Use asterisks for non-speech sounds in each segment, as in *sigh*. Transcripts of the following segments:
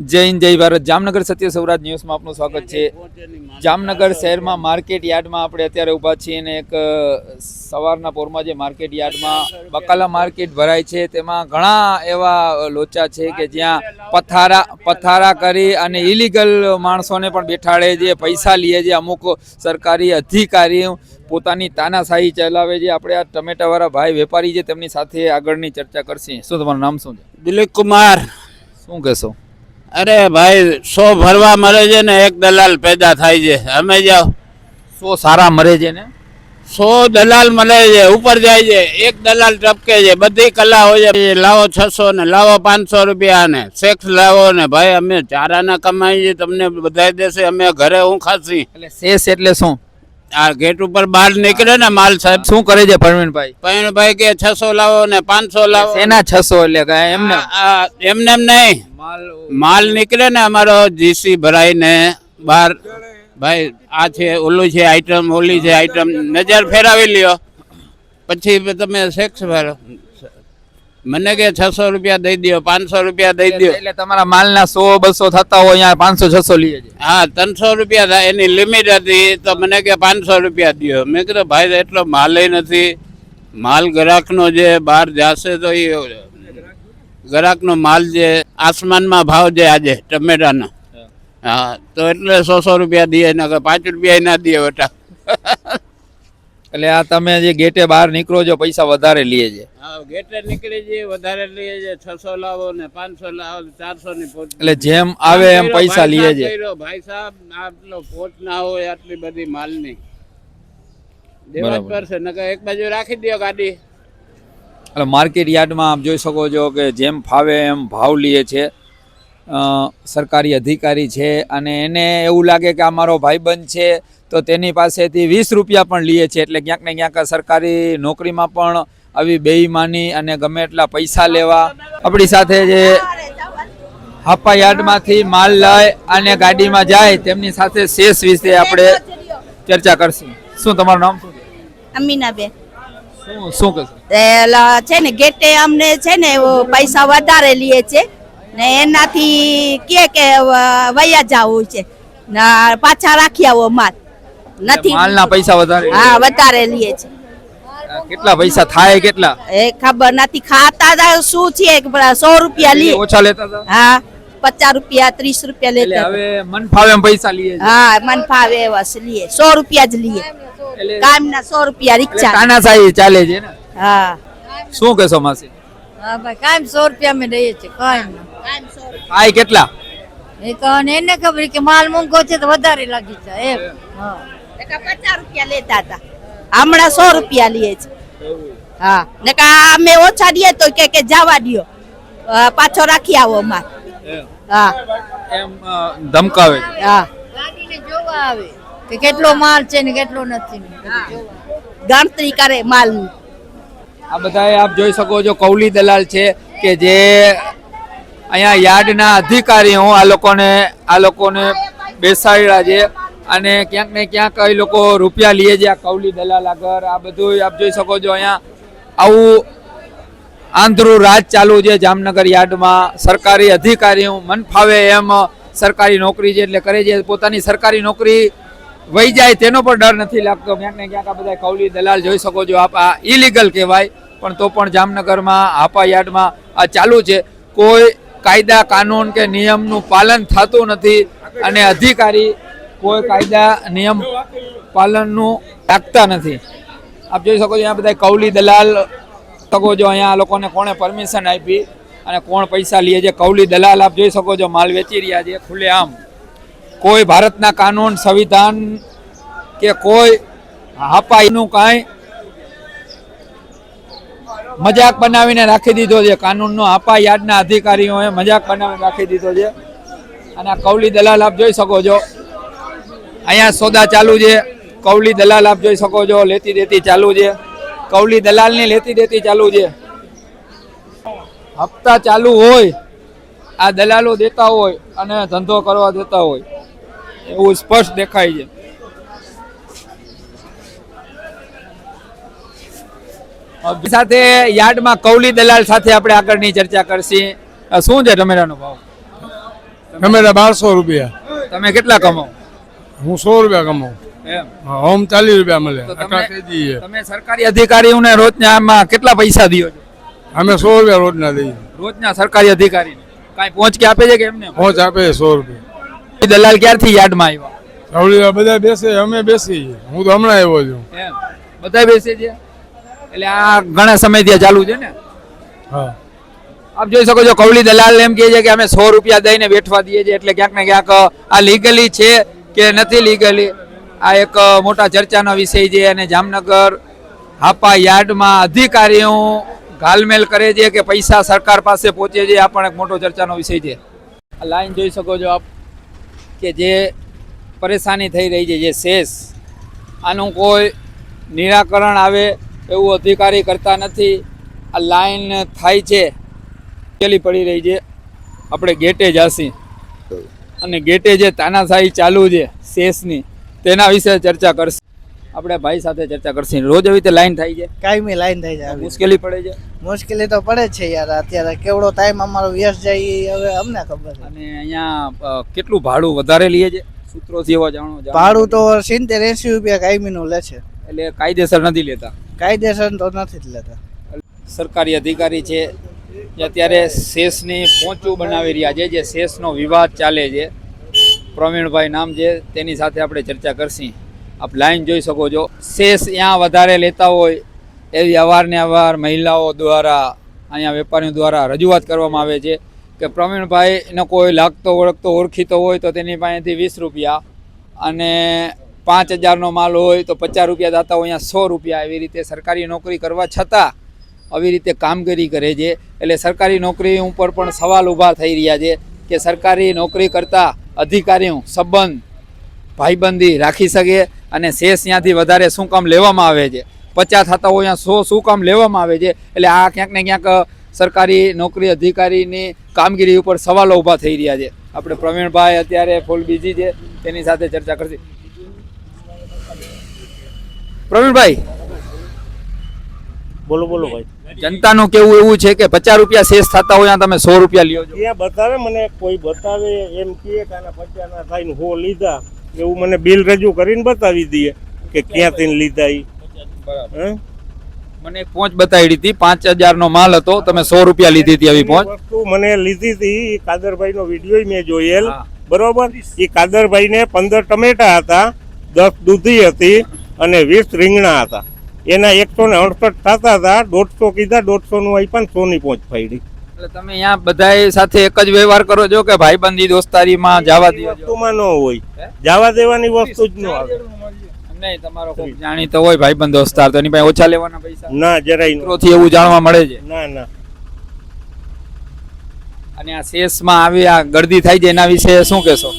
જય હિન્દ જય ભારત. જામનગર સત્ય સૌરાજ ન્યૂઝમાં આપનું સ્વાગત છે. જામનગર શહેરમાં માર્કેટ યાર્ડમાં આપણે અત્યારે ઊભા છીએ અને એક સવારના પોરમાં જે માર્કેટ યાર્ડમાં બકાલા માર્કેટ ભરાય છે. તેમાં ઘણા એવા લોચા છે કે જ્યાં પથારા પથારા કરી અને ઇલીગલ માણસોને પણ બેઠાડે છે પૈસા લે છે. અમુક સરકારી અધિકારી પોતાની તાનાશાહી ચલાવે છે. આપણે આ ટમેટાવાળા ભાઈ વેપારી છે તેમની સાથે આગળની ચર્ચા કરશે. શું તમારું નામ શું છે? દિલીપ કુમાર. શું કહેશો? અરે ભાઈ સો ભરવા મરે છે ને એક દલાલ પેદા થાય છે. અમે જાઓ. સો સારા મરે છે ને? સો દલાલ મળે છે ઉપર જાય છે. એક દલાલ ટપકે છે. બધી કલા હોય છે. લાવો છસો ને લાવો પાંચસો રૂપિયા ને. સેક્સ લાવો ને. ભાઈ અમે ચારાના કમાઈ છે તમને બધાય દેશે. અમે ઘરે હું ખાસી એટલે શેષ એટલે શું? આ ગેટ ઉપર બહાર નીકળે ને માલ સાહેબ. શું કરે છે પરવીનભાઈ પણ ભાઈ કે છસો લાવો ને પાંચસો લાવો. એના છસો એટલે એમને એમને એમ નહીં. માલ માલ નીકળે ને અમારો જીસી ભરાઈને બહાર. ભાઈ આ છે ઓલું છે આઈટમ ઓલી છે આઈટમ નજર ફેરાવી લ્યો. પછી તમે સેક્સ ભરો મને કે છસો રૂપિયા દઈ દો પાંચસો રૂપિયા દઈ દો એટલે તમારા માલના સો બસો થતા હોય અહીંયા પાંચસો છસો લઈએ છે હા ત્રણસો રૂપિયા થાય એની લિમિટ હતી તો મને કે પાંચસો રૂપિયા દો મેં કીધું ભાઈ એટલો માલ નથી. માલ ગ્રાહકનો જે બહાર જશે તો એ ગ્રાહકનો માલ જે આસમાનમાં ભાવ છે આજે ટમેટાના. હા. તો એટલે સો સો રૂપિયા દઈએ ના પાંચ રૂપિયા ના દઈએ બેટા એટલે આ તમે જે ગેટે બહાર નીકળો છો પૈસા વધારે લઈએ છે. હા ગેટે નીકળી જઈએ વધારે લઈએ છે છસો લાવો ને પાંચસો લાવો ચારસો ની પોચ એટલે જેમ આવે એમ પૈસા લઈએ છે. ભાઈ સાહેબ આટલો પોચ ના હોય આટલી બધી માલની. દેવા. પડશે નકર એક બાજુ રાખી દો ગાડી. એટલે માર્કેટ યાર્ડમાં આપ જોઈ શકો છો કે જેમ ફાવે એમ ભાવ લઈએ છે. સરકારી અધિકારી છે અને એને એવું લાગે કે આ મારો ભાઈબંધ છે તો તેની પાસેથી વીસ રૂપિયા પણ લઈએ છે. એટલે ક્યાંક ને ક્યાંક સરકારી નોકરીમાં પણ આવી બેઈમાની અને ગમે એટલા પૈસા લેવા. આપણી સાથે જે હાપા યાર્ડમાંથી માલ લઈ અને ગાડીમાં જાય તેમની સાથે શેષ વિશે આપણે ચર્ચા કરશું. શું તમારું નામ શું અમીનાબેન. શું શું છે ને ગેટે અમને છે ને પૈસા વધારે લઈએ છે. ને એનાથી કે કે વયા જવું છે. પાછા રાખી આવો માલ. નથી. માલના પૈસા વધારે હા વધારે લઈએ છે. કેટલા પૈસા થાય કેટલા? એ ખબર નથી. ખાતા શું છે? સો રૂપિયા લઈએ ઓછા લેતા હા પચાસ રૂપિયા ત્રીસ રૂપિયા લેતા હવે મન ફાવે પૈસા લઈએ હા મન ફાવે એવા લઈએ સો રૂપિયા જ લઈએ કામ કામના સો રૂપિયા રિક્ષા રિક્ષા. સાહેબ ચાલે છે ને? હા. શું કહેશો માસી? હા ભાઈ કાયમ સો રૂપિયા અમે દઈએ છીએ કાયમ થાય કેટલા? એ તો એને ખબર કે માલ મોંઘો છે તો વધારે લાગી જાય એમ. હા. પચાસ રૂપિયા લેતા હતા. હમણાં સો રૂપિયા લઈએ છે. હા. ને કા અમે ઓછા દઈએ તો કે કે જવા દ્યો. પાછો રાખી આવો માલ હા. એમ ધમકાવે. હા. ગાડીને જોવા આવે કે કેટલો માલ છે ને કેટલો નથી ને બધું જોવા. ગણતરી કરે માલની. આ બધાએ આપ જોઈ શકો છો કૌલી દલાલ છે કે જે અહીંયા યાર્ડના અધિકારીઓ આ લોકોને આ લોકોને બેસાડ્યા છે. અને ક્યાંક ને ક્યાંક એ લોકો રૂપિયા લે છે આ કૌલી દલાલ આગળ. આ બધું આપ જોઈ શકો છો અહીંયા આવું આંધળું રાજ ચાલુ છે જામનગર યાર્ડમાં. સરકારી અધિકારીઓ મન ફાવે એમ સરકારી નોકરી છે એટલે કરે છે. પોતાની સરકારી નોકરી વહી જાય તેનો પણ ડર નથી લાગતો. ક્યાંક ને ક્યાંક આ બધા કૌલી દલાલ જોઈ શકો છો, આપ આ ઇલીગલ કહેવાય, પણ તો પણ જામનગરમાં હાપા યાર્ડમાં આ ચાલુ છે. કોઈ કાયદા, કાનૂન કે નિયમનું પાલન થતું નથી અને અધિકારી કોઈ કાયદા, નિયમ પાલનનું રાખતા નથી. આપ જોઈ શકો છો, અહીંયા બધા કૌલી દલાલ શકો છો અહીંયા લોકોને કોણે પરમિશન આપી અને કોણ પૈસા લે છે કૌલી દલાલ આપ જોઈ શકો છો, માલ વેચી રહ્યા છે ખુલ્લે આમ કોઈ ભારતના કાનૂન, સંવિધાન કે કોઈ હાપાઈનું કાંઈ મજાક બનાવીને રાખી દીધો છે. કાનૂનનો હાપા યાદના અધિકારીઓએ મજાક બનાવીને રાખી દીધો છે. અને આ કૌલી દલાલ આપ જોઈ શકો છો. અહીંયા સોદા ચાલુ છે. કૌલી દલાલ આપ જોઈ શકો છો. લેતી દેતી ચાલુ છે. કૌલી દલાલની લેતી દેતી ચાલુ છે. હપ્તા ચાલુ હોય, આ દલાલો દેતા હોય અને ધંધો કરવા દેતા હોય. એવું સ્પષ્ટ દેખાય છે. સાથે યાર્ડમાં કૌલી દલાલ સાથે આપણે આગળની ચર્ચા કરશી. શું છે ટમેટાનો ભાવ? ટમેટા બારસો રૂપિયા. તમે કેટલા કમાઓ હું સો રૂપિયા કમાઉં હોમ ચાલીસ રૂપિયા મળે. તમે સરકારી અધિકારીઓને રોજના આમાં કેટલા પૈસા દો છો? અમે સો રૂપિયા રોજના દઈએ. રોજના સરકારી અધિકારી કાંઈ પહોંચ કે આપે છે કે એમને? પહોંચ આપે સો રૂપિયા. દલાલ ક્યારથી યાર્ડમાં આવ્યા? રવડીવા બધા બેસે અમે બેસી હું તો હમણાં આવ્યો છું. એમ. બધા બેસે છે? એટલે આ ઘણા સમયથી ચાલુ છે ને? હા. આપ જોઈ શકો છો કવળી દલાલ એમ કહે છે કે અમે સો રૂપિયા દઈને બેઠવા દઈએ છીએ એટલે ક્યાંક ને ક્યાંક આ લીગલી છે કે નથી લીગલી આ એક મોટા ચર્ચાનો વિષય છે અને જામનગર હાપા યાર્ડમાં અધિકારીઓ ગાલમેલ કરે છે કે પૈસા સરકાર પાસે પહોંચે છે આ પણ એક મોટો ચર્ચાનો વિષય છે. આ લાઈન જોઈ શકો છો આપ. કે જે પરેશાની થઈ રહી છે, જે શેષ, આનું કોઈ નિરાકરણ આવે એવું અધિકારી કરતા નથી. આ લાઈન થાય છે, પેલી પડી રહી છે. આપણે ગેટે જાસી અને ગેટે જે તાનાશાહી ચાલુ છે, શેષની, તેના વિશે ચર્ચા કરશે. આપણે ભાઈ સાથે ચર્ચા કરશું. રોજ એવી રીતે લાઈન થાય છે. કાયમી લાઈન થાય જાય મુશ્કેલી પડે છે. મુશ્કેલી તો પડે જ છે યાર. અત્યારે કેવડો ટાઈમ અમારો વ્યસ્ત જાય હવે અમને ખબર છે. અને અહીંયા કેટલું ભાડું વધારે લઈએ છે? સૂત્રોથી એવા જાણો. ભાડું તો સિત્તેર એસી રૂપિયા કાયમી લે છે. એટલે કાયદેસર નથી લેતા? કાયદેસર તો નથી જ લેતા. સરકારી અધિકારી છે જે અત્યારે શેષની પહોંચું બનાવી રહ્યા છે જે શેષનો વિવાદ ચાલે છે. પ્રવીણભાઈ નામ છે તેની સાથે આપણે ચર્ચા કરશી. આપ લાઈન જોઈ શકો છો. શેષ ત્યાં વધારે લેતા હોય એવી અવારને અવાર મહિલાઓ દ્વારા, અહીંયા વેપારીઓ દ્વારા રજૂઆત કરવામાં આવે છે કે પ્રવીણભાઈનો કોઈ લાગતો, ઓળખતો, ઓળખીતો હોય તો તેની પાસેથી વીસ રૂપિયા અને પાંચ હજારનો માલ હોય તો પચાસ રૂપિયા દાતા હોય અહીંયા સો રૂપિયા એવી રીતે સરકારી નોકરી કરવા છતાં આવી રીતે કામગીરી કરે છે. એટલે સરકારી નોકરી ઉપર પણ સવાલ ઊભા થઈ રહ્યા છે કે સરકારી નોકરી કરતા અધિકારીઓ સંબંધ ભાઈબંધી રાખી શકે અને શેષ ત્યાંથી વધારે શું કામ લેવામાં આવે છે? પચાસ થતા હોય સો શું કામ લેવામાં આવે છે? એટલે આ ક્યાંક ને ક્યાંક સરકારી નોકરી અધિકારીની કામગીરી ઉપર સવાલો ઊભા થઈ રહ્યા છે. આપણે પ્રવીણભાઈ અત્યારે ફૂલ બીજી છે. તેની સાથે ચર્ચા કરશે. પ્રવીણભાઈ. બોલો બોલો ભાઈ. જનતાનું કેવું એવું છે કે પચાસ રૂપિયા શેષ થતા હોય તમે સો રૂપિયા લ્યો છો? બતાવે મને કોઈ બતાવે એમ કે પચાસ ના થાય હો લીધા. એવું મને બિલ રજૂ કરીને બતાવી દઈએ કે ક્યાંથી લીધા ઈ. હે? મને પહોંચ બતાવી હતી પાંચ હજાર નો માલ હતો તમે સો રૂપિયા લીધી હતી આવી પહોંચ. વસ્તુ મને લીધી હતી કાદરભાઈ નો વીડિયો મેં જોયેલ. બરોબર? એ કાદરભાઈ ને પંદર ટમેટા હતા દસ દૂધી હતી અને વીસ રીંગણા હતા. એના એકસો ને અડસઠ થતા હતા દોઢસો કીધા દોઢસો નું આપ્યા સો સોની પહોંચ ફાડી એટલે તમે અહીંયા બધા સાથે એક જ વ્યવહાર કરો છો કે ભાઈબંધી દોસ્તારીમાં જવા દો છો વસ્તુમાં ન હોય. જવા દેવાની વસ્તુ જ ન આવે. નહીં તમારો જાણીતો હોય ભાઈબંધ દોસ્તાર તો એની પાસે ઓછા લેવાના પૈસા. ના જરાય મિત્રોથી એવું જાણવા મળે છે. ના ના. અને આ શેષમાં આવી આ ગરદી થાય છે એના વિશે શું કહેશો?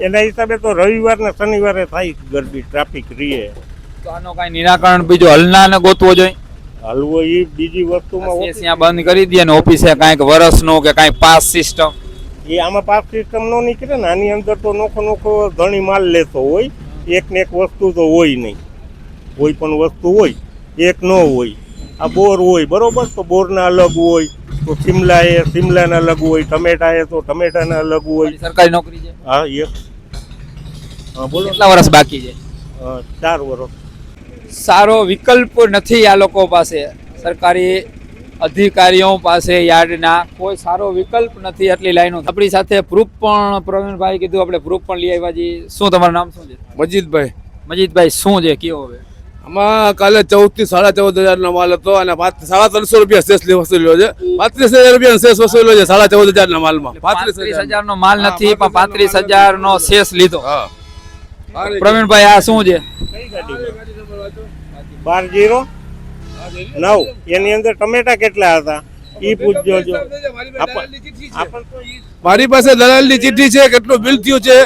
એના હિસાબે તો રવિવાર ને શનિવારે થાય ગરબી ટ્રાફિક રીએ તો આનો કાંઈ નિરાકરણ બીજો હલના ગોતવો જોઈએ? હલવો એ બીજી વસ્તુમાં ત્યાં બંધ કરી દે ને ઓફિસે કાંઈક વર્ષનો કે કાંઈક પાસ સિસ્ટમ એ આમાં પાસ સિસ્ટમ નો નીકળે ને આની અંદર તો નોખો નોખો ઘણી માલ લેતો હોય. એક ને એક વસ્તુ તો હોય નહીં. કોઈ પણ વસ્તુ હોય એક ન હોય. આ બોર હોય બરોબર? તો બોરના અલગ હોય તો શિમલા એ શિમલાના અલગ હોય ટમેટા એ તો ટમેટાના અલગ હોય. સરકારી નોકરી છે? હા એક. હા બોલો. કેટલા વર્ષ બાકી છે? ચાર વર્ષ સારો વિકલ્પ નથી આ લોકો પાસે. સરકારી અધિકારીઓ પાસે યાર્ડના કોઈ સારો વિકલ્પ નથી આટલી લાઈનો. આપણી સાથે પ્રૂફ પણ પ્રવીણભાઈ કીધું આપણે પ્રૂફ પણ લઈ આવ્યા છીએ. શું તમારું નામ શું છે? મજીદભાઈ. મજીદભાઈ શું છે? કયો હવે? આમાં કાલે ચૌદથી સાડા ચૌદ હજાર નો માલ હતો અને સાડા ત્રણસો રૂપિયા શેષ વસૂલ્યો છે. પાંત્રીસ હજાર રૂપિયા શેષ વસૂલ્યો છે સાડા ચૌદ હજાર ના માલમાં પાંત્રીસ પાંત્રીસ હજાર નો માલ નથી પણ પાંત્રીસ હજાર નો શેષ લીધો. હા. પ્રવીણભાઈ આ શું છે? બાર જીરો નવ. એની અંદર ટમેટા કેટલા હતા? ઈ પૂછજો જો. આપણ તો ઈ મારી પાસે દલાલની ચિઠ્ઠી છે કેટલું બિલ થયું છે?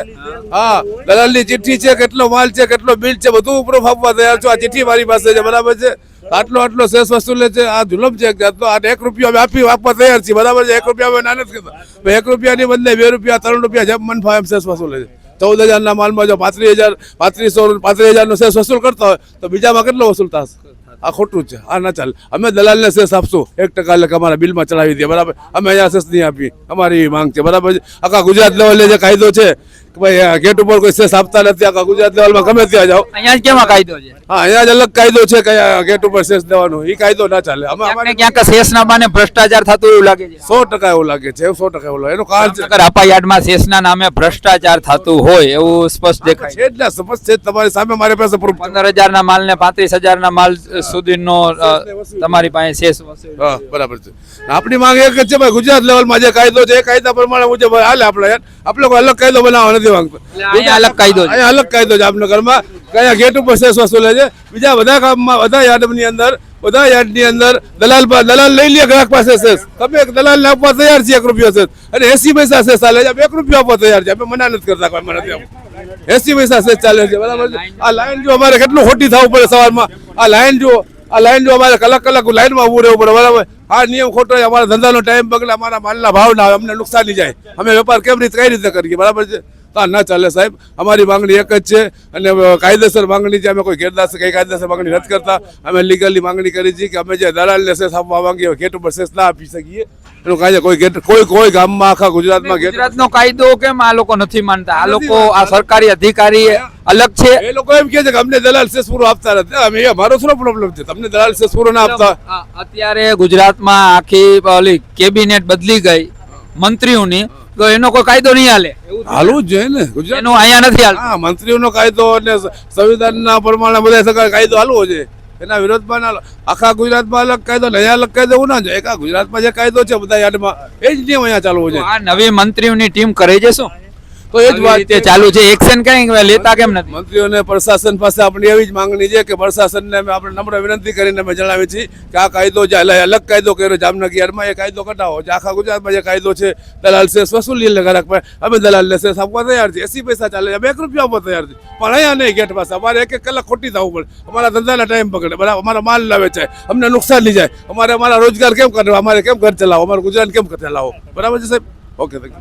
હા દલાલની ચિઠ્ઠી છે કેટલો માલ છે કેટલો બિલ છે બધું પ્રૂફ આપવા તૈયાર છું. આ ચિઠ્ઠી મારી પાસે છે બરાબર છે? આટલો આટલો શેષ વસૂલે છે આ જુલમ છે જાતનો આ એક રૂપિયો અમે આપી આપવા તૈયાર છીએ બરાબર છે? એક રૂપિયા અમે ના નથી કહેતા. એક રૂપિયાની બદલે બે રૂપિયા ત્રણ રૂપિયા જેમ મન ફાવે એમ શેષ વસૂલે છે. ચૌદ હજારના માલમાં જો પાંત્રીસ હજાર, પાંત્રીસો, પાંત્રીસ હજારનો શેષ વસૂલ કરતા હોય, તો બીજામાં કેટલો વસૂલ થશે? આ ખોટું છે. આ ના ચાલે. અમે દલાલને સેસ આપશું. એક ટકા એટલે અમારા બિલમાં ચડાવી દઈએ. બરાબર? અમે અહીંયા સેસ નહીં આપી અમારી માંગ છે. બરાબર આખા ગુજરાત લેવલે જે કાયદો છે કે ભાઈ ગેટ ઉપર કોઈ સેસ આપતા નથી આખા ગુજરાત લેવલમાં ગમે ત્યાં જાઓ. અહીંયા જ કેમાં કાયદો છે? હા અહીંયા જ અલગ કાયદો છે કયા ગેટ ઉપર સેસ દેવાનો. એ કાયદો ના ચાલે. અમારે ક્યાંક શેષના બાને ભ્રષ્ટાચાર થતો એવું લાગે છે? સો ટકા એવું લાગે છે સો ટકા એવું લાગે. એનું કારણ હાપા યાર્ડમાં શેષના નામે ભ્રષ્ટાચાર થતું હોય એવું સ્પષ્ટ દેખાય છે એટલે સ્પષ્ટ છે તમારી સામે મારી પાસે પ્રૂફ પંદર હજાર ના માલ ને પાંત્રીસ હજાર ના માલ સુધીનો તમારી પાસે શેષ હા બરાબર છે. આપણી માંગ એક જ છે ભાઈ ગુજરાત લેવલમાં જે કાયદો છે એ કાયદા પ્રમાણે મુજબ હાલે આપણે આપણે કોઈ અલગ કાયદો બનાવવા નથી માંગતા. અલગ કાયદો છે. અલગ કાયદો છે જામનગરમાં કયા ગેટ ઉપર સેસ વસૂલે છે. બીજા બધા કામમાં બધા યાર્ડની અંદર બધા યાર્ડની અંદર દલાલ દલાલ લઈ લે ગ્રાહક પાસે સેસ. તમે દલાલને આપવા તૈયાર છીએ એક રૂપિયો સેસ. અને એસી પૈસા સેસ ચાલે છે. એક રૂપિયો આપવા તૈયાર છે અમે મના નથી કરતા કોઈ મને એસી પૈસા સેસ ચાલે છે. બરાબર આ લાઈન જો અમારે કેટલું ખોટી થવું પડે સવારમાં. આ લાઈન જો આ લાઈન જો અમારે કલાક કલાક લાઈનમાં ઉભું રહેવું પડે. બરાબર? આ નિયમ ખોટો અમારા ધંધાનો ટાઈમ બગડે અમારા માલના ભાવ ના આવે અમને નુકસાન જાય. અમે વેપાર કેમ રીતે કઈ રીતે કરીએ? બરાબર છે? તો ના ચાલે સાહેબ. અમારી માંગણી એક જ છે અને કાયદેસર માંગણી છે. અમે કોઈ ગેરદાસ કઈ કાયદેસર માંગણી નથી કરતા. અમે લીગલી માંગણી કરી છે કે અમે જે દલાલને સેસ આપવા માંગીએ ગેટ ઉપર સેસ ના આપી શકીએ. એનું કાયદે કોઈ ગેટ કોઈ કોઈ ગામમાં આખા ગુજરાતમાં ગુજરાતનો કાયદો કેમ આ લોકો નથી માનતા? આ લોકો આ સરકારી અધિકારી અલગ છે. એ લોકો એમ કહે છે કે અમને દલાલ શેષ પૂરો આપતા નથી. અમે અમારો શું પ્રોબ્લેમ છે? તમને દલાલ શેષ પૂરો ના આપતા. અત્યારે ગુજરાતમાં આખી ઓલી કેબિનેટ બદલી ગઈ મંત્રીઓની. તો એનો કોઈ કાયદો નહીં હાલે. હાલવું જ જોઈએ ને ગુજરાતનું અહીંયા નથી હાલ હા મંત્રીઓનો કાયદો અને સંવિધાનના પ્રમાણે બધા સરકાર કાયદો હાલવો છે એના વિરોધમાં આખા ગુજરાતમાં અલગ કાયદો ને અહીંયા અલગ કાયદો એવું ના જોઈએ. એકા ગુજરાતમાં જે કાયદો છે બધા યાર્ડમાં એ જ નિયમ અહીંયા ચાલવો છે આ નવી મંત્રીઓની ટીમ કરે છે શું તો એ જ વાત રીતે ચાલુ છે. એક્શન કઈ લેતા કેમ નથી? મંત્રીઓને પ્રશાસન પાસે આપણી એવી જ માંગણી છે કે પ્રશાસનને અમે આપણે નમ્ર વિનંતી કરીને અમે જણાવી છીએ કે આ કાયદો જે અલગ કાયદો કર્યો જામનગરમાં એ કાયદો કટાવો જે આખા ગુજરાતમાં જે કાયદો છે દલાલ છે વસૂલી લે ગ્રાહક પાસે અમે દલાલને સેસ આપવા તૈયાર છીએ. એસી પૈસા ચાલે અમે એક રૂપિયા આપવા તૈયાર છીએ. પણ અહીંયા નહીં ગેટ પાસે. અમારે એક એક કલાક ખોટી થવું પડે. અમારા ધંધાના ટાઈમ પકડે. બરાબર? અમારા માલ લાવે છે. અમને નુકસાન નહીં જાય. અમારે અમારા રોજગાર કેમ કરવા અમારે કેમ ઘર ચલાવો? અમારું ગુજરાત કેમ ચલાવો? બરાબર છે સાહેબ?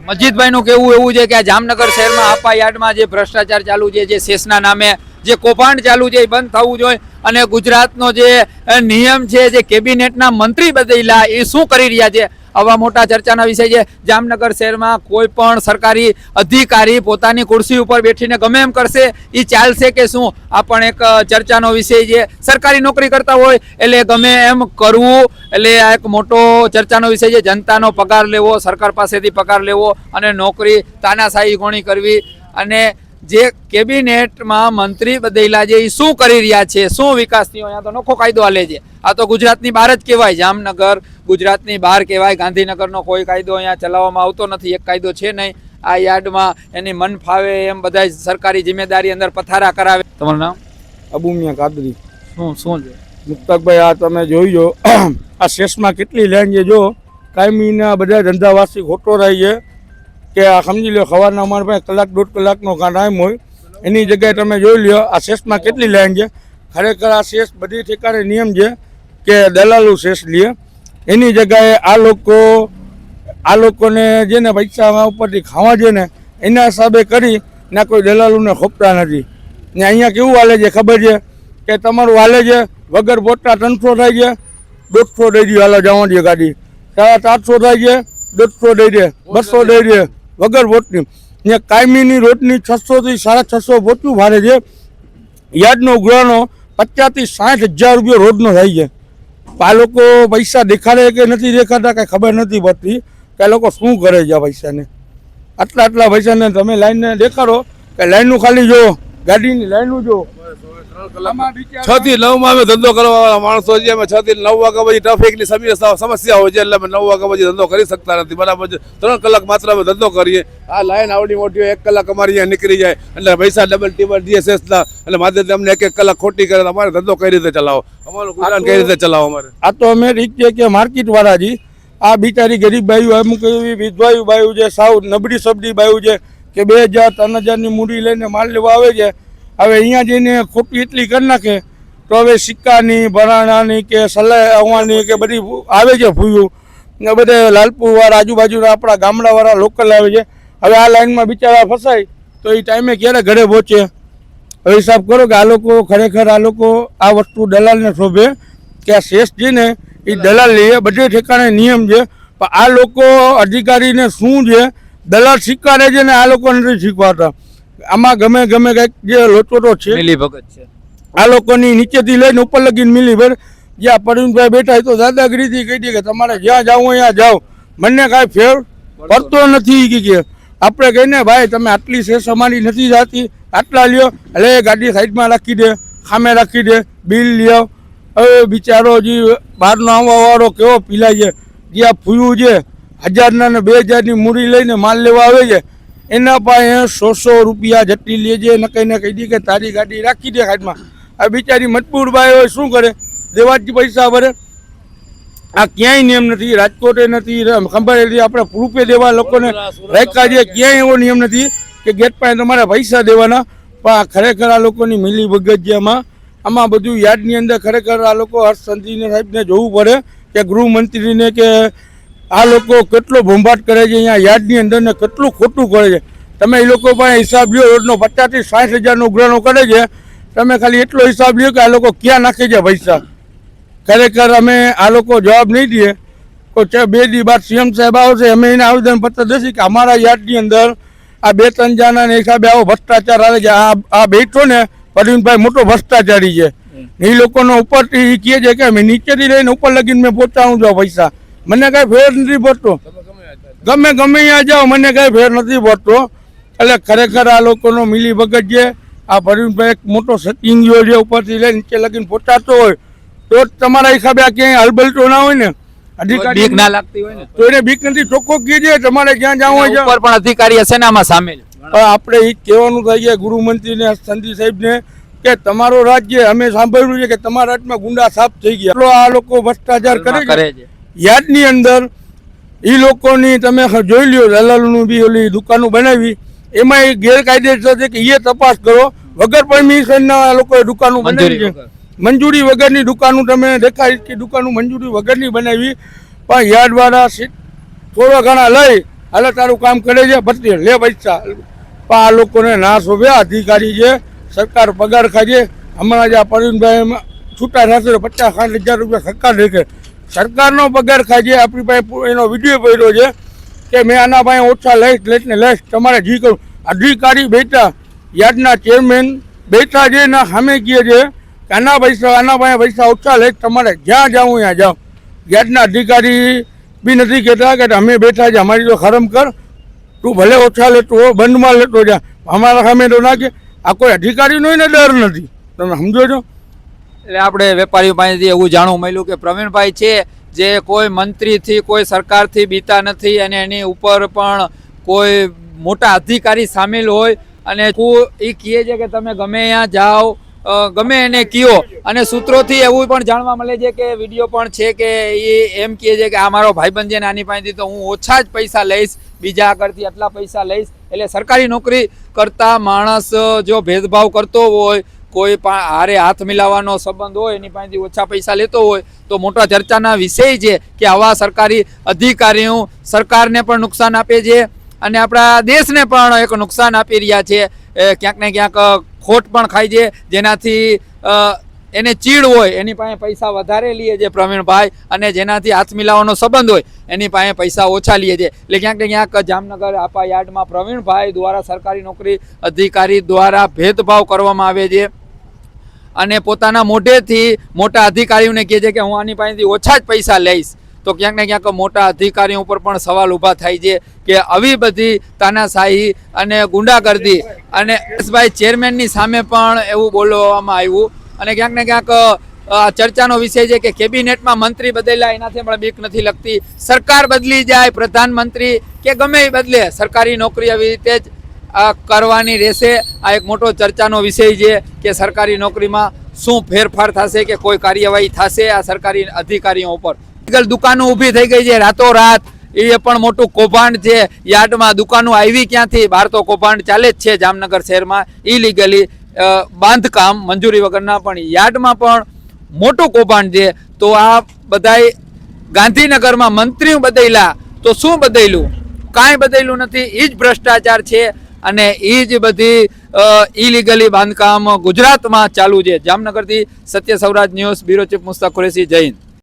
મજીદભાઈ નું કેવું એવું છે કે આ જામનગર શહેરમાં આપા યાર્ડમાં જે ભ્રષ્ટાચાર ચાલુ છે, જે શેષના નામે જે કૌભાંડ ચાલુ છે એ બંધ થવું જોઈએ. અને ગુજરાતનો જે નિયમ છે, જે કેબિનેટના મંત્રી બદલ્યા, એ શું કરી રહ્યા છે? આવા મોટા ચર્ચાના વિષય છે. જામનગર શહેરમાં કોઈ પણ સરકારી અધિકારી પોતાની ખુરશી ઉપર બેઠીને ગમે એમ કરશે એ ચાલશે કે શું? આ પણ એક ચર્ચાનો વિષય છે. સરકારી નોકરી કરતા હોય એટલે ગમે એમ કરવું, એટલે આ એક મોટો ચર્ચાનો વિષય છે. જનતાનો પગાર લેવો, સરકાર પાસેથી પગાર લેવો અને નોકરી તાનાશાહી ગોણી કરવી અને જે કેબિનેટમાં મંત્રી બદલ્યા છે એ શું કરી રહ્યા છે શું વિકાસ થયો અહીંયા તો નોખો કાયદો હાલે છે. આ તો ગુજરાતની બહાર જ કહેવાય જામનગર ગુજરાતની બહાર કહેવાય ગાંધીનગરનો કોઈ કાયદો અહીંયા ચલાવવામાં આવતો નથી એક કાયદો છે નહીં. આ યાર્ડમાં એની મન ફાવે એમ બધા સરકારી જિમ્મેદારી અંદર પથારા કરાવે. તમારું નામ? અબુમિયા કાદરી. શું શું છે? મુક્તકભાઈ આ તમે જોઈ જો. *clears throat* આ શેષમાં કેટલી લાઈન છે જો. કાયમીના બધા ધંધાવાસી ખોટો રહી છે. કે આ સમજી લો સવારના અમારા પાસે કલાક, દોઢ કલાકનો ટાઈમ હોય. એની જગ્યાએ તમે જોઈ લો આ શેષમાં કેટલી લાઈન છે? ખરેખર આ શેષ બધી ઠેકાણે નિયમ છે કે દલાલો શેષ લે. એની જગ્યાએ આ લોકો, આ લોકોને જે ને પૈસા ઉપરથી ખાવા છે ને, એના હિસાબે કરી, ને કોઈ દલાલોને ખોપતા નથી. ને અહીંયા કેવું હાલે છે ખબર છે? કે તમારું હાલે છે, વગર પોતા ત્રણસો થાય છે, દોઢસો દઈ દે હાલો જવા દે ગાડી. સાડા ચારસો થાય છે, દોઢસો દઈ દે બસો દઈ દે વગર વોટની. ને કાયમીની રોટની છસોથી સાડા છસો પોતું ભારે છે. યાર્ડનો ઉઘરાણો પચાસથી સાઠ હજાર રૂપિયા રોજનો થાય છે. આ લોકો પૈસા દેખાડે કે નથી દેખાતા કાંઈ ખબર નથી પડતી કે લોકો શું કરે છે આ પૈસાને. આટલા આટલા પૈસાને તમે લાઈનને દેખાડો કે લાઈનનું ખાલી જો ગાડીની લાઈનનું જો છ થી નવમાં ધંધો કરવા માણસો છીએ. અમે છ થી નવ વાગ્યા પછી ટ્રાફિકની સમસ્યા હોય છે એટલે અમે નવ વાગ્યા પછી ધંધો કરી શકતા નથી. બરાબર ત્રણ કલાક માત્ર અમે ધંધો કરીએ. આ લાઈન આવડી મોટી એક કલાક અમારી અહીંયા નીકળી જાય. એટલે પૈસા ડબલ ટીબલ જીએસએસ ના, એટલે માથે અમને એક એક કલાક ખોટી કરે અમારે ધંધો કઈ રીતે ચલાવો? અમારું ગુજરાન કઈ રીતે ચલાવો અમારે? આ તો અમે રીત કે માર્કેટ વાળા જી આ બિચારી ગરીબ બાયું અમુક એવી વિધવાયું બાયું છે, સાવ નબળી સબડી બાયું છે, કે બે હજાર, ત્રણ હજારની મૂડી લઈને માલ લેવા આવે છે. હવે અહીંયા જઈને ખોટી એટલી કરી નાખે, તો હવે સિક્કાની, ભરાણાની કે સલાહ આવવાની કે બધી આવે છે ફૂયું ને બધે લાલપુરવાળા આજુબાજુના આપણા ગામડાવાળા લોકલ આવે છે. હવે આ લાઈનમાં બિચારા ફસાય, તો એ ટાઈમે ક્યારે ઘરે પહોંચે? હવે હિસાબ કરો કે આ લોકો ખરેખર આ લોકો આ વસ્તુ દલાલને શોભે, કે આ શેષ છે ને, એ દલાલ લે બધે ઠેકાણે નિયમ છે. પણ આ લોકો અધિકારીને શું છે? દલાલ શીખવાડે છે ને આ લોકો નથી શીખવાડતા. આમાં ગમે ગમે કંઈક જે લોચોટો છે મિલી ભગત છે. આ લોકોની નીચેથી લઈને ઉપર લગીને મિલી ભર જ્યાં પરવીનભાઈ બેઠા હોય તો દાદાગીરીથી કહી દે કે તમારે જ્યાં જાવ ત્યાં જાઓ. મને કાંઈ ફેર પડતો નથી કે. આપણે કહીને ભાઈ તમે આટલી શેષ અમારી નથી જાતી. આટલા લ્યો. એટલે એ ગાડી સાઈડમાં રાખી દે ખામે રાખી દે બિલ લ્યો. હવે બિચારો જે બહારનો આવવાવાળો કેવો પીલાય છે. જે આ ફૂયું છે હજારના ને બે હજારની મૂડી લઈને માલ લેવા આવે છે. એના પાસે સો સો રૂપિયા જેટલી લેજે ને કહીને કહી દે કે તારી ગાડી રાખી દે સાઈડમાં આ બિચારી મજબૂર બાઈ હોય શું કરે? દેવાજી પૈસા ભરે. આ ક્યાંય નિયમ નથી, રાજકોટે નથી ખંભાળેલી આપણે પ્રૂફે દેવા લોકોને રાખ્યા છે. ક્યાંય એવો નિયમ નથી કે ગેટ પાસે તમારે પૈસા દેવાના. પણ આ ખરેખર આ લોકોની મિલી છે આમાં. બધું યાદની અંદર ખરેખર આ લોકો હર્ષ સંઘવીને સાહેબને જોવું પડે કે ગૃહમંત્રીને કે આ લોકો કેટલો ભંભાટ કરે છે અહીંયા યાદની અંદર ને કેટલું ખોટું કરે છે. તમે એ લોકો પાસે હિસાબ લ્યો રોજનો પચાસથી સાઠ હજારનો ઉઘરાણો કરે છે. તમે ખાલી એટલો હિસાબ લ્યો કે આ લોકો ક્યાં નાખે છે પૈસા. ખરેખર અમે આ લોકો જવાબ નહીં દઈએ. તો બે દી બાદ સીએમ સાહેબ આવશે અમે એને આવેદન પત્ર દેશું કે અમારા યાર્ડની અંદર આ બે ત્રણ જણાના હિસાબે આવો ભ્રષ્ટાચાર આવે છે. આ આ બેઠો ને પરવીનભાઈ મોટો ભ્રષ્ટાચારી છે. એ લોકોનો ઉપરથી કહે છે કે અમે નીચેથી લઈને ઉપર લગીને મેં પહોંચાડું છું પૈસા. મને કાંઈ ફેર નથી પડતો. ગમે ગમે ત્યાં જાઓ મને કાંઈ ફેર નથી પડતો. એટલે ખરેખર આ લોકોનો મિલી ભગત છે આ પરવીનભાઈ એક મોટો સતિંગીઓ છે ઉપરથી લઈને નીચે લગીને પહોંચાડતો હોય તો જ તમારા હિસાબે આ ક્યાંય હલબલતો ના હોય ને? અધિકારી બીક ના લાગતી હોય ને? તો એને બીક નથી ચોખ્ખો કીધે તમારે જ્યાં જવું હોય. ઉપર પણ અધિકારી હશે ને આમાં સામેલ? આપણે એ કહેવાનું થાય છે ગૃહમંત્રીને સંધી સાહેબને કે તમારો રાજ્ય અમે સાંભળ્યું છે કે તમારા રાજ્યમાં ગુંડા સાફ થઈ ગયા. આ લોકો ભ્રષ્ટાચાર કરે છે. યાદની અંદર એ લોકોની તમે જોઈ લ્યો દલાલનું બી ઓલી દુકાનો બનાવી. એમાં એ ગેરકાયદેસર છે કે એ તપાસ કરો. વગર પરમિશનના આ લોકોએ દુકાનો બનાવી છે. મંજૂરી વગરની દુકાનો તમે દેખાય કે દુકાનો મંજૂરી વગરની બનાવી. પણ યાદવાળા સી- થોડા ઘણા લઈ. હાલે તારું કામ કરે છે ભરતી. લે પૈસા. પણ આ લોકોને ના શોભે અધિકારી છે સરકાર પગાર ખાજે હમણાં જ આ પરવીનભાઈ છૂટા થશે પચાસ સાઠ હજાર રૂપિયા સરકાર દેખે. સરકારનો પગાર ખાજે આપણી પાસે એનો વીડિયો પડ્યો છે કે મેં આના પાસે ઓછા લઈશ લઈશ ને લઈશ. તમારે જી કરું. અધિકારી બેઠા, યાર્ડના ચેરમેન બેઠા છે ના સામે કહે છે આના પૈસા, આના પાસે પૈસા ઓછા લઈશ, તમારે જ્યાં જાઉં ત્યાં જાઓ. યાર્ડના અધિકારી બી નથી કહેતા કે અમે બેઠા છે, અમારી તો ખરમ કર. તું ભલે ઓછા લેતો હો બંધમાં લેતો જા. અમારા સામે તો ના કે. આ કોઈ અધિકારીનો ડર નથી. તમે સમજો છો? એટલે આપણે વેપારીઓ પાસેથી એવું જાણવું મળ્યું કે પ્રવીણભાઈ છે, જે કોઈ મંત્રીથી, કોઈ સરકારથી બીતા નથી અને એની ઉપર પણ કોઈ મોટા અધિકારી સામેલ હોય અને એ કહે છે કે તમે ગમે ત્યાં જાઓ ગમે એને કયો અને સૂત્રોથી એવું પણ જાણવા મળે છે કે વીડિયો પણ છે કે એ એમ કહે છે કે આ મારો ભાઈબંધ છે નાની પાસેથી તો હું ઓછા જ પૈસા લઈશ, બીજા આગળથી આટલા પૈસા લઈશ. એટલે સરકારી નોકરી કરતા માણસ જો ભેદભાવ કરતો હોય કોઈ પણ હારે હાથ મિલાવવાનો સંબંધ હોય, એની પાસેથી ઓછા પૈસા લેતો હોય, તો મોટા ચર્ચાના વિષય છે કે આવા સરકારી અધિકારીઓ સરકારને પણ નુકસાન આપે છે અને આપણા દેશને પણ એક નુકસાન આપી રહ્યા છે. ક્યાંક ને ક્યાંક ખોટ પણ ખાય છે. જેનાથી એને ચીડ હોય, એની પાસે પૈસા વધારે લે છે પ્રવીણભાઈ અને જેનાથી હાથ મિલાવવાનો સંબંધ હોય, એની પાસે પૈસા ઓછા લે છે. એટલે ક્યાંક ને ક્યાંક જામનગર આપા યાર્ડમાં પ્રવીણભાઈ દ્વારા સરકારી નોકરી અધિકારી દ્વારા ભેદભાવ કરવામાં આવે છે. અને પોતાના મોઢેથી મોટા અધિકારીઓને કહે છે કે હું આની પાસેથી ઓછા જ પૈસા લઈશ. તો ક્યાંક ને ક્યાંક મોટા અધિકારીઓ ઉપર પણ સવાલ ઊભા થાય છે કે આવી બધી તાનાશાહી અને ગુંડાગર્દી અને ભાઈ ચેરમેનની સામે પણ એવું બોલવામાં આવ્યું. અને ક્યાંક ને ક્યાંક ચર્ચાનો વિષય છે કે કેબિનેટમાં મંત્રી બદલ્યા એનાથી પણ બીક નથી લગતી. સરકાર બદલી જાય, પ્રધાનમંત્રી કે ગમે એ બદલે સરકારી નોકરી આવી રીતે જ કરવાની રહેશે. આ એક મોટો ચર્ચાનો વિષય છે કે સરકારી નોકરીમાં શું ફેરફાર થશે કે કોઈ કાર્યવાહી થશે આ સરકારી અધિકારીઓ ઉપર. દુકાનો ઊભી થઈ ગઈ છે રાતોરાત એ પણ મોટું કૌભાંડ છે. યાર્ડમાં દુકાનો આવી ક્યાંથી? બહાર તો કૌભાંડ ચાલે જ છે જામનગર શહેરમાં. ઇલીગલી બાંધકામ મંજૂરી વગરના પણ યાર્ડમાં પણ મોટું કૌભાંડ છે. તો આ બધાય ગાંધીનગરમાં મંત્રીઓ બદલ્યા તો શું બદલ્યું કાંઈ બદલ્યું નથી. એ જ ભ્રષ્ટાચાર છે. અને એ જ બધી ઇલીગલી બાંધકામ ગુજરાતમાં ચાલુ છે. જામનગરથી Satya Sauraj news, bureau chief Mushtaq Qureshi Jain